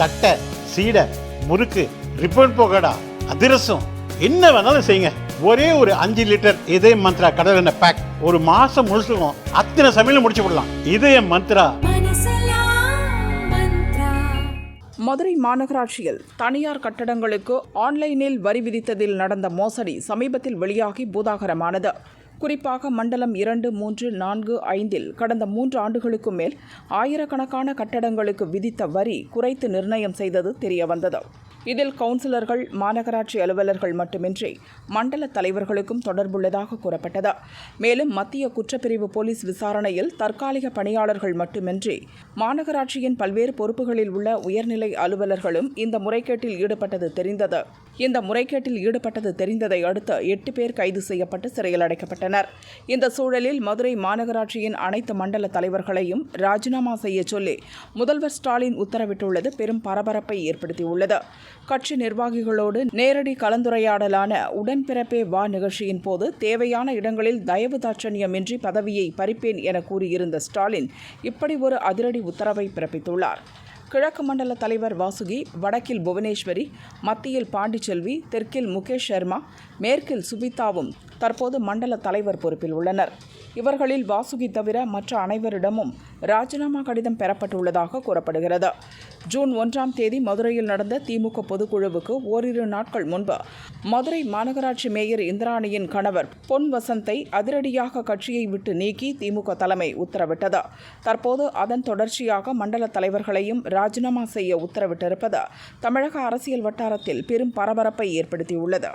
தட்டை சீடை முறுக்கு ரிப்பன் போகடா அதிரசம் என்ன வேணாலும் செய்யுங்க. ஒரே ஒரு அஞ்சு லிட்டர் இதய மந்த்ரா கடல் எண்ணெய் பேக் ஒரு மாசம் முழுசுக்கும் அத்தனை சமையலும் முடிச்சு விடலாம் இதய மந்த்ரா. மதுரை மாநகராட்சியில் தனியார் கட்டடங்களுக்கு ஆன்லைனில் வரி விதித்ததில் நடந்த மோசடி சமீபத்தில் வெளியாகி பூதாகரமானது. குறிப்பாக மண்டலம் இரண்டு மூன்று நான்கு ஐந்தில் கடந்த மூன்று ஆண்டுகளுக்கு மேல் ஆயிரக்கணக்கான கட்டடங்களுக்கு விதித்த வரி குறைத்து நிர்ணயம் செய்தது தெரியவந்தது. இதில் கவுன்சிலர்கள் மாநகராட்சி அலுவலர்கள் மட்டுமின்றி மண்டல தலைவர்களுக்கும் தொடர்புள்ளதாக கூறப்பட்டது. மேலும் மத்திய குற்றப்பிரிவு போலீஸ் விசாரணையில் தற்காலிக பணியாளர்கள் மட்டுமின்றி மாநகராட்சியின் பல்வேறு பொறுப்புகளில் உள்ள உயர்நிலை அலுவலர்களும் இந்த முறைகேட்டில் ஈடுபட்டது தெரிந்தது. இந்த முறைகேட்டில் ஈடுபட்டது தெரிந்ததை அடுத்து எட்டு பேர் கைது செய்யப்பட்டு சிறையில் அடைக்கப்பட்டனர். இந்த சூழலில் மதுரை மாநகராட்சியின் அனைத்து மண்டல தலைவர்களையும் ராஜினாமா செய்ய சொல்லி முதல்வர் ஸ்டாலின் உத்தரவிட்டுள்ளது. பெரும் பரபரப்பை ஏற்படுத்தியுள்ளது. கட்சி நிர்வாகிகளோடு நேரடி கலந்துரையாடலான உடன்பிறப்பே வா நிகழ்ச்சியின் போது தேவையான இடங்களில் தயவு தாட்சணியமின்றி பதவியை பறிப்பேன் என கூறியிருந்த ஸ்டாலின் இப்படி ஒரு அதிரடி உத்தரவை பிறப்பித்துள்ளார். கிழக்கு மண்டல தலைவர் வாசுகி வடக்கில் புவனேஸ்வரி மத்தியில் பாண்டிச்செல்வி தெற்கில் முகேஷ் சர்மா மேற்கில் சுபிதாவும் தற்போது மண்டல தலைவர் பொறுப்பில் உள்ளனர். இவர்களில் வாசுகி தவிர மற்ற அனைவரிடமும் ராஜினாமா கடிதம் பெறப்பட்டுள்ளதாக கூறப்படுகிறது. ஜூன் ஒன்றாம் தேதி மதுரையில் நடந்த திமுக பொதுக்குழுவுக்கு ஓரிரு நாட்கள் முன்பு மதுரை மாநகராட்சி மேயர் இந்திராணியின் கணவர் பொன் வசந்தை அதிரடியாக கட்சியை விட்டு நீக்கி திமுக தலைமை உத்தரவிட்டது. தற்போது அதன் தொடர்ச்சியாக மண்டல தலைவர்களையும் ராஜினாமா செய்ய உத்தரவிட்டிருப்பது தமிழக அரசியல் வட்டாரத்தில் பெரும் பரபரப்பை ஏற்படுத்தியுள்ளது.